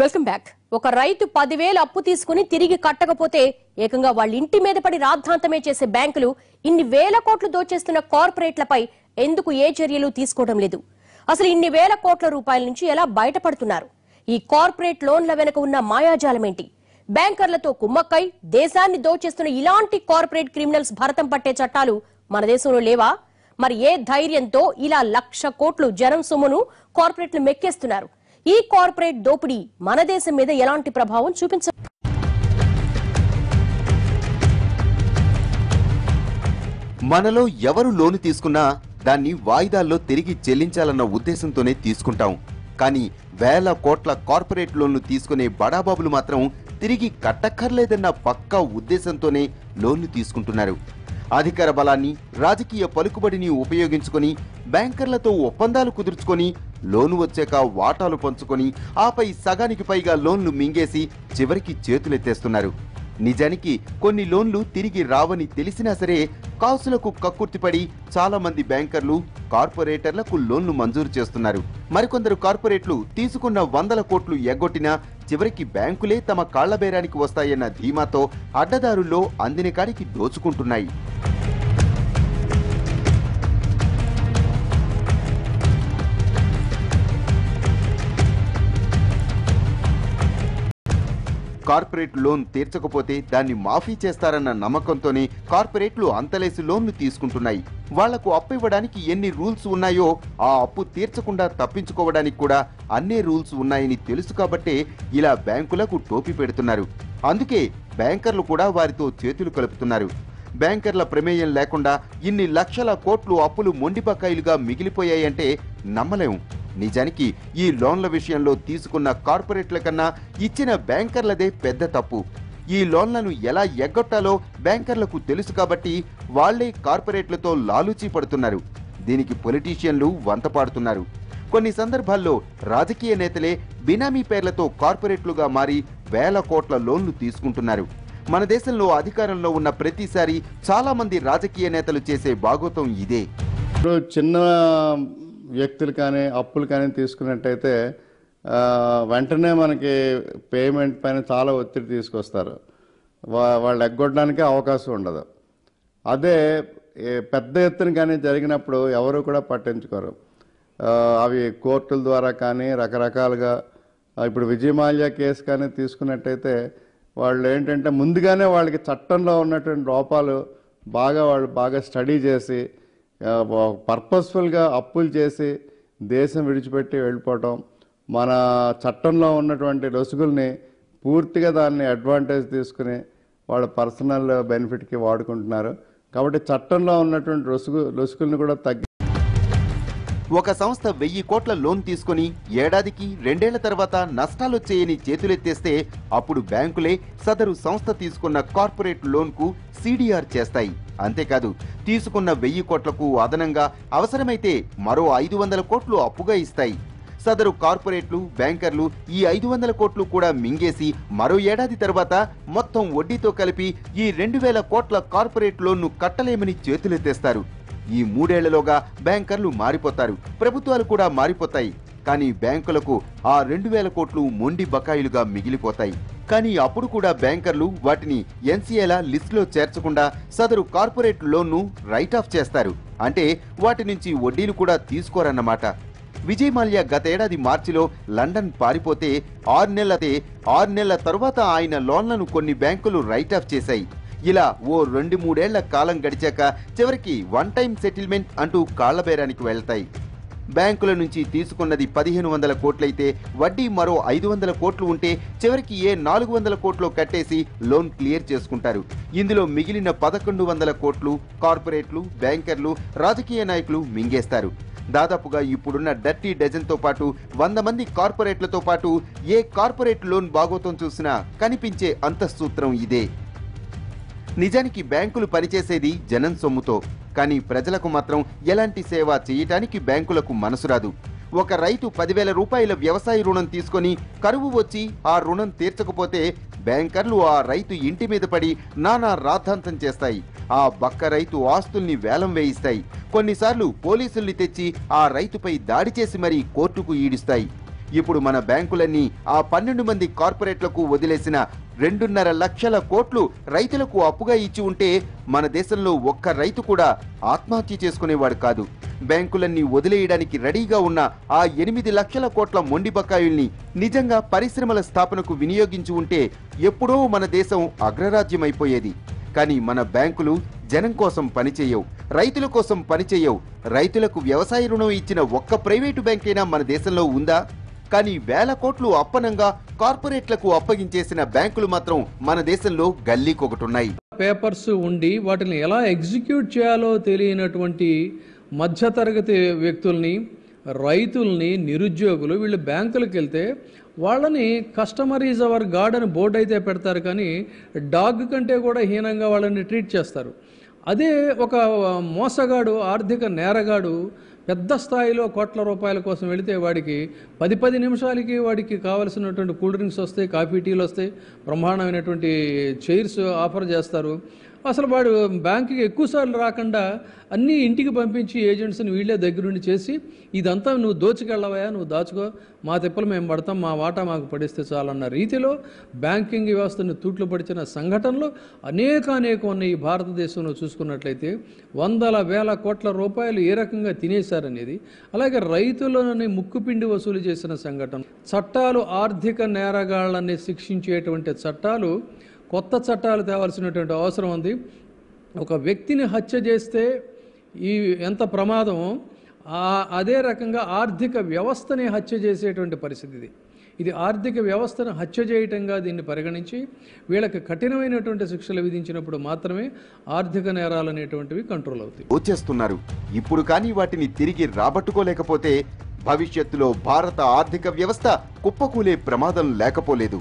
Welcome back. ఒక రైతు పదివేలు అప్పు తీసుకుని తిరిగి కట్టకపోతే ఏకంగా వాళ్ళ ఇంటి మీద పడి రాద్ధాంతమే చేసే బ్యాంకులు ఇన్ని వేల కోట్లు దోచేస్తున్న కార్పొరేట్లపై ఎందుకు ఏ చర్యలు తీసుకోవడం లేదు? అసలు ఇన్ని వేల కోట్ల రూపాయల నుంచి ఎలా బయటపడుతున్నారు? ఈ కార్పొరేట్ లోన్ల వెనుక ఉన్న మాయాజాలమేంటి బ్యాంకర్లతో కుమ్మక్కై దేశాన్ని దోచేస్తున్న ఇలాంటి కార్పొరేట్ క్రిమినల్స్ భరతం పట్టే చట్టాలు మన దేశంలో లేవా? మరి ఏ ధైర్యంతో ఇలా లక్ష కోట్లు జనం సొమ్మును కార్పొరేట్లు మెక్కేస్తున్నారు? ఈ కార్పొరేట్ దోపిడీ మన దేశం మీద ఎలాంటి ప్రభావం చూపించ మనలో ఎవరు లోను తీసుకున్నా దాన్ని వాయిదాల్లో తిరిగి చెల్లించాలన్న ఉద్దేశంతోనే తీసుకుంటాం. కానీ వేల కోట్ల కార్పొరేట్ లోన్లు తీసుకునే బడాబాబులు మాత్రం తిరిగి కట్టక్కర్లేదన్న పక్కా ఉద్దేశంతోనే లోన్లు తీసుకుంటున్నారు. అధికార బలాన్ని రాజకీయ పలుకుబడిని ఉపయోగించుకొని బ్యాంకర్లతో ఒప్పందాలు కుదుర్చుకొని లోను వచ్చాక వాటాలు పంచుకొని ఆపై సగానికి పైగా లోన్లు మింగేసి చివరికి చేతులెత్తేస్తున్నారు. నిజానికి కొన్ని లోన్లు తిరిగి రావని తెలిసినా సరే కాసులకు కక్కుర్తిపడి చాలా మంది బ్యాంకర్లు కార్పొరేటర్లకు లోన్లు మంజూరు చేస్తున్నారు. మరికొందరు కార్పొరేట్లు తీసుకున్న వందల కోట్లు ఎగ్గొట్టినా చివరికి బ్యాంకులే తమ కాళ్ళ బేరానికి వస్తాయన్న ధీమాతో అడ్డదారుల్లో అందినకాడికి దోచుకుంటున్నాయి. కార్పొరేట్ లోన్ తీర్చకపోతే దాన్ని మాఫీ చేస్తారన్న నమ్మకంతోనే కార్పొరేట్లు అంతలేసి లోన్లు తీసుకుంటున్నాయి. వాళ్ళకు అప్పు ఇవ్వడానికి ఎన్ని రూల్స్ ఉన్నాయో ఆ అప్పు తీర్చకుండా తప్పించుకోవడానికి కూడా అన్నే రూల్స్ ఉన్నాయని తెలుసు కాబట్టే ఇలా బ్యాంకులకు టోపీ పెడుతున్నారు. అందుకే బ్యాంకర్లు కూడా వారితో చేతులు కలుపుతున్నారు. బ్యాంకర్ల ప్రమేయం లేకుండా ఇన్ని లక్షల కోట్లు అప్పులు మొండిపకాయిలుగా మిగిలిపోయాయంటే నమ్మలేము నిజానికి ఈ లోన్ల విషయంలో తీసుకున్న కార్పొరేట్ల కన్నా ఇచ్చిన బ్యాంకర్లదే పెద్ద తప్పు. ఈ లోన్లను ఎలా ఎగ్గొట్టాలో బ్యాంకర్లకు తెలుసు కాబట్టి వాళ్ళే కార్పొరేట్లతో లాలూచీ పడుతున్నారు. దీనికి పొలిటీషియన్లు వంతపాడుతున్నారు కొన్ని సందర్భాల్లో రాజకీయ నేతలే బినామీ పేర్లతో కార్పొరేట్లుగా మారి వేల కోట్ల లోన్లు తీసుకుంటున్నారు. మన దేశంలో అధికారంలో ఉన్న ప్రతిసారి చాలా మంది రాజకీయ నేతలు చేసే భాగోతం ఇదే. చిన్న వ్యక్తులు కానీ అప్పులు కానీ తీసుకున్నట్టయితే వెంటనే మనకి పేమెంట్ పైన చాలా ఒత్తిడి తీసుకొస్తారు. వా- వాళ్ళు ఎగ్గొట్టడానికే అవకాశం ఉండదు. అదే పెద్ద ఎత్తున కానీ జరిగినప్పుడు ఎవరు కూడా పట్టించుకోరు. అవి కోర్టుల ద్వారా కానీ రకరకాలుగా ఇప్పుడు విజయమాల్యా కేసు కానీ తీసుకున్నట్టయితే వాళ్ళు ఏంటంటే ముందుగానే వాళ్ళకి చట్టంలో ఉన్నటువంటి లోపాలు బాగా వాళ్ళు బాగా స్టడీ చేసి పర్పస్ఫుల్గా అప్పులు చేసి దేశం విడిచిపెట్టి వెళ్ళిపోవటం మన చట్టంలో ఉన్నటువంటి లొసుగుల్ని పూర్తిగా దాన్ని అడ్వాంటేజ్ తీసుకుని వాళ్ళ పర్సనల్ బెనిఫిట్కి వాడుకుంటున్నారు. కాబట్టి చట్టంలో ఉన్నటువంటి లొసుగు లొసుగుల్ని కూడా తగ్గి ఒక సంస్థ వెయ్యి కోట్ల లోన్ తీసుకొని ఏడాదికి రెండేళ్ళ తర్వాత నష్టాలొచ్చేయని చేతులెత్తేస్తే అప్పుడు బ్యాంకులే సదరు సంస్థ తీసుకున్న కార్పొరేట్ లోన్కు సిడిఆర్ చేస్తాయి. అంతేకాదు తీసుకున్న వెయ్యి కోట్లకు అదనంగా అవసరమైతే మరో ఐదు వందల కోట్లు అప్పుగా ఇస్తాయి. సదరు కార్పొరేట్లు బ్యాంకర్లు ఈ ఐదు వందల కోట్లు కూడా మింగేసి మరో ఏడాది తర్వాత మొత్తం వడ్డీతో కలిపి ఈ రెండు వేల కోట్ల కార్పొరేట్ లోన్ను కట్టలేమని చేతులెత్తేస్తారు. ఈ మూడేళ్ళలోగా బ్యాంకర్లు మారిపోతారు. ప్రభుత్వాలు కూడా మారిపోతాయి. కానీ బ్యాంకులకు ఆ రెండు వేల కోట్లు మొండి బకాయిలుగా మిగిలిపోతాయి. కానీ అప్పుడు కూడా బ్యాంకర్లు వాటిని ఎన్సీఏల లిస్టులో చేర్చకుండా సదరు కార్పొరేట్ లోన్ను రైట్ ఆఫ్ చేస్తారు. అంటే వాటి నుంచి వడ్డీలు కూడా తీసుకోరన్నమాట. విజయ్ మాల్యా గతేడాది మార్చిలో లండన్ పారిపోతే ఆరు నెలలతే ఆరు నెలల తరువాత ఆయన లోన్లను కొన్ని బ్యాంకులు రైట్ ఆఫ్ చేశాయి. ఇలా ఓ రెండు మూడేళ్ళ కాలం గడిచాక చివరికి వన్ టైం సెటిల్మెంట్ అంటూ కాళ్ళబేరానికి వెళ్తాయి. బ్యాంకుల నుంచి తీసుకున్నది పదిహేను వందల కోట్లయితే వడ్డీ మరో ఐదు వందల కోట్లు ఉంటే చివరికి ఏ నాలుగు వందల కోట్లు కట్టేసి లోన్ క్లియర్ చేసుకుంటారు. ఇందులో మిగిలిన పదకొండు వందల కోట్లు కార్పొరేట్లు బ్యాంకర్లు రాజకీయ నాయకులు మింగేస్తారు. దాదాపుగా ఇప్పుడున్న డర్టీ డజన్తో పాటు వంద మంది కార్పొరేట్లతో పాటు ఏ కార్పొరేట్ లోన్ బాగోతం చూసినా కనిపించే అంతఃసూత్రం ఇదే. నిజానికి బ్యాంకులు పనిచేసేది జనం సొమ్ముతో కానీ ప్రజలకు మాత్రం ఎలాంటి సేవ చేయటానికి బ్యాంకులకు మనసు రాదు. ఒక రైతు పదివేల రూపాయల వ్యవసాయ రుణం తీసుకొని కరువు వచ్చి ఆ రుణం తీర్చకపోతే బ్యాంకర్లు ఆ రైతు ఇంటి మీద పడి నానా రాద్ధాంతం చేస్తాయి. ఆ బక్క రైతు ఆస్తుల్ని వేలం వేయిస్తాయి. కొన్నిసార్లు పోలీసుల్ని తెచ్చి ఆ రైతుపై దాడి చేసి మరీ కోర్టుకు ఈడుస్తాయి. ఇప్పుడు మన బ్యాంకులన్నీ ఆ పన్నెండు మంది కార్పొరేట్లకు వదిలేసిన రెండున్నర లక్షల కోట్లు రైతులకు అప్పుగా ఇచ్చి ఉంటే మన దేశంలో ఒక్క రైతు కూడా ఆత్మహత్య చేసుకునేవాడు కాదు. బ్యాంకులన్నీ వదిలేయడానికి రెడీగా ఉన్న ఆ ఎనిమిది లక్షల కోట్ల మొండి బకాయిల్ని నిజంగా పరిశ్రమల స్థాపనకు వినియోగించి ఉంటే ఎప్పుడో మన దేశం అగ్రరాజ్యమైపోయేది. కానీ మన బ్యాంకులు జనం కోసం పనిచేయవు రైతుల కోసం పనిచేయవు. రైతులకు వ్యవసాయ రుణం ఇచ్చిన ఒక్క ప్రైవేటు బ్యాంకైనా మన దేశంలో ఉందా? కానీ వేల కోట్లు అప్పనంగా కార్పొరేట్లకు అప్పగించేసిన బ్యాంకులు మాత్రం మన దేశంలో గల్లీకొకటున్నాయి పేపర్స్ ఉండి వాటిని ఎలా ఎగ్జిక్యూట్ చేయాలో తెలియనటువంటి మధ్యతరగతి వ్యక్తుల్ని రైతుల్ని నిరుద్యోగులు వీళ్ళు బ్యాంకులకు వెళ్తే వాళ్ళని కస్టమర్ ఈజ్ అవర్ గాడ్ అని బోర్డు అయితే పెడతారు కానీ డాగ్ కంటే కూడా హీనంగా వాళ్ళని ట్రీట్ చేస్తారు. అదే ఒక మోసగాడు ఆర్థిక నేరగాడు పెద్ద స్థాయిలో కోట్ల రూపాయల కోసం వెళితే వాడికి పది పది నిమిషాలకి వాడికి కావలసినటువంటి కూల్ డ్రింక్స్ వస్తాయి కాఫీ టీలు వస్తాయి బ్రహ్మాండమైనటువంటి చైర్స్ ఆఫర్ చేస్తారు. అసలు వాడు బ్యాంకుకి ఎక్కువసార్లు రాకుండా అన్నీ ఇంటికి పంపించి ఏజెంట్స్ని వీళ్ళే దగ్గరుండి చేసి ఇదంతా నువ్వు దోచుకెళ్ళవయా నువ్వు దాచుకో. మా తిప్పలు మేము పడతాం మా వాటా మాకు పడిస్తే చాలన్న రీతిలో బ్యాంకింగ్ వ్యవస్థను తూట్లు పడిచిన సంఘటనలు అనేక అనేక ఉన్నాయి ఈ భారతదేశంలో చూసుకున్నట్లయితే. వందల వేల కోట్ల రూపాయలు ఏ రకంగా తినేశారనేది అలాగే రైతులని ముక్కుపిండి వసూలు చేసిన సంఘటన. చట్టాలు ఆర్థిక నేరగాళ్ళని శిక్షించేటువంటి చట్టాలు కొత్త చట్టాలు తేవాల్సినటువంటి అవసరం ఉంది. ఒక వ్యక్తిని హత్య చేస్తే ఈ ఎంత ప్రమాదం అదే రకంగా ఆర్థిక వ్యవస్థని హత్య చేసేటువంటి పరిస్థితి ఇది. ఇది ఆర్థిక వ్యవస్థను హత్య చేయటంగా దీన్ని పరిగణించి వీళ్ళకి కఠినమైనటువంటి శిక్షలు విధించినప్పుడు మాత్రమే ఆర్థిక నేరాలు అనేటువంటివి కంట్రోల్ అవుతాయి. వచ్చేస్తున్నారు. ఇప్పుడు కానీ వాటిని తిరిగి రాబట్టుకోలేకపోతే భవిష్యత్తులో భారత ఆర్థిక వ్యవస్థ కుప్పకూలే ప్రమాదం లేకపోలేదు.